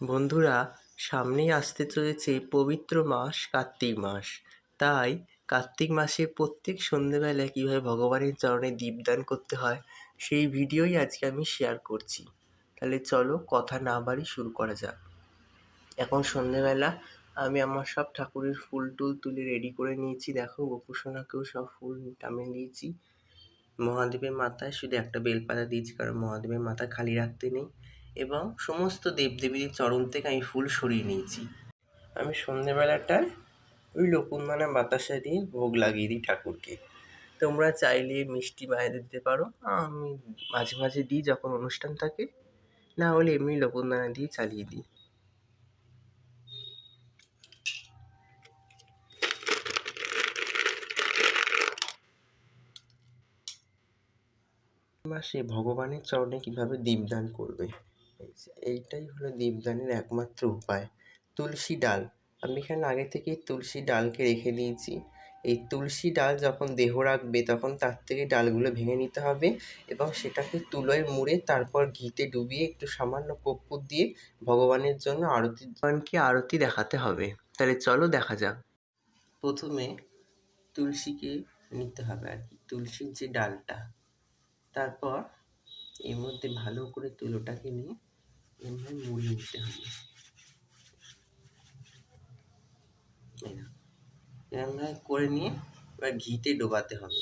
বন্ধুরা, সামনেই আসতে চলেছে পবিত্র মাস, কার্তিক মাস। তাই কার্তিক মাসে প্রত্যেক সন্ধেবেলায় কীভাবে ভগবানের চরণে দীপদান করতে হয়, সেই ভিডিওই আজকে আমি শেয়ার করছি। তাহলে চলো কথা না বাড়ি শুরু করা যাক। এখন সন্ধেবেলা আমি আমার সব ঠাকুরের ফুল টুল তুলে রেডি করে নিয়েছি। দেখো, গোপুসোনাকেও সব ফুল টামিয়ে দিয়েছি। মহাদেবের মাথায় শুধু একটা বেলপাতা দিয়েছি, কারণ মহাদেবের মাথা খালি রাখতে নেই। এবং সমস্ত দেবদেবীর চরণ থেকে আমি ফুল সরিয়ে নিয়েছি। আমি সন্ধেবেলাটায় ওই লোকুন্মানা বাতাসা দিয়ে ভোগ লাগিয়ে দিই ঠাকুরকে। তোমরা চাইলে মিষ্টি বাইরে দিতে পারো। আমি মাঝে মাঝে দিই যখন অনুষ্ঠান থাকে। না হলে এমনি লোকুন্দানা দিয়ে চালিয়ে দিই। মাসে ভগবানের চরণে কীভাবে দীপদান করবে? এইটাই হলো দীপদানের একমাত্র উপায়। তুলসী ডাল। আমি এখানে আগে থেকেই তুলসী ডালকে রেখে দিয়েছি। এই তুলসী ডাল যখন দেহ রাখবে তখন তার থেকে ডালগুলো ভেঙে নিতে হবে এবং সেটাকে তুলোয় মুড়ে তারপর ঘিতে ডুবিয়ে একটু সামান্য কর্পূর দিয়ে ভগবানের জন্য আরতি, ভগবানকে আরতি দেখাতে হবে। তাহলে চলো দেখা যাক। প্রথমে তুলসীকে নিতে হবে আর কি, তুলসীর যে ডালটা। তারপর এর মধ্যে ভালো করে তুলোটাকে নিয়ে এমনি মুড়িয়ে নিতে হবে এই করে নিয়ে এবার ঘিতে ডোবাতে হবে।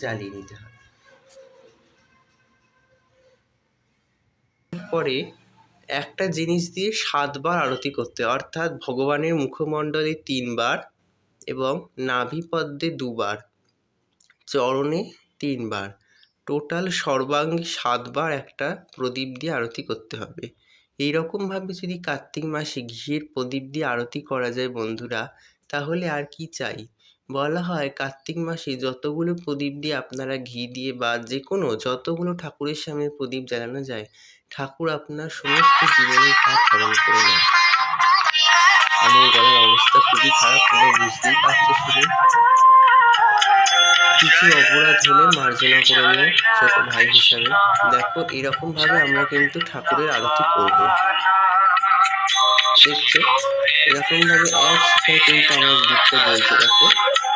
জ্বালিয়ে নিতে হবে। পরে একটা জিনিস দিয়ে সাতবার আরতি করতে অর্থাৎ ভগবানের মুখমণ্ডলে তিনবার এবং নাভিপদ্মে দুবার, চরণে তিনবার। টোটাল সর্বাঙ্গে সাতবার একটা প্রদীপ দিয়ে আরতি করতে হবে। এইরকমভাবে যদি কার্তিক মাসে ঘিয়ের প্রদীপ দিয়ে আরতি করা যায় বন্ধুরা, তাহলে আর কি চাই? বলা হয় কার্তিক মাসে যতগুলো প্রদীপ দিয়ে আপনারা ঘি দিয়ে বা যে কোনো যতগুলো ঠাকুরের সামনে প্রদীপ জ্বালানো যায় ঠাকুর আপনার সমস্ত জীবনের পাপ হরণ করে নেয় আমার গলার অবস্থা খুবই খারাপ, তোমরা বুঝতেই পারছ শুনে। কিছু অপরাধ হলে মার্জনা করে নিও ছোট ভাই হিসাবে। দেখো এরকম ভাবে আমরা কিন্তু ঠাকুরের আরতি করব। দেখছ? এরকম ভাবে এক শিখায় কিন্তু আমার দিকটা বলছে, দেখো।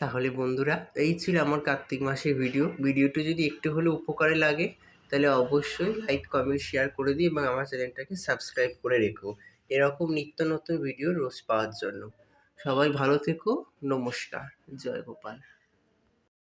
তাহলে বন্ধুরা, এই ছিল আমার কার্তিক মাসের ভিডিও ভিডিওটি যদি একটু হলেও উপকারে লাগে, তাহলে অবশ্যই লাইক কমেন্ট শেয়ার করে দিই এবং আমার চ্যানেলটাকে সাবস্ক্রাইব করে রেখো। এরকম নিত্য নতুন ভিডিও রোজ পাওয়ার জন্য। সবাই ভালো থেকো। নমস্কার। জয় গোপাল।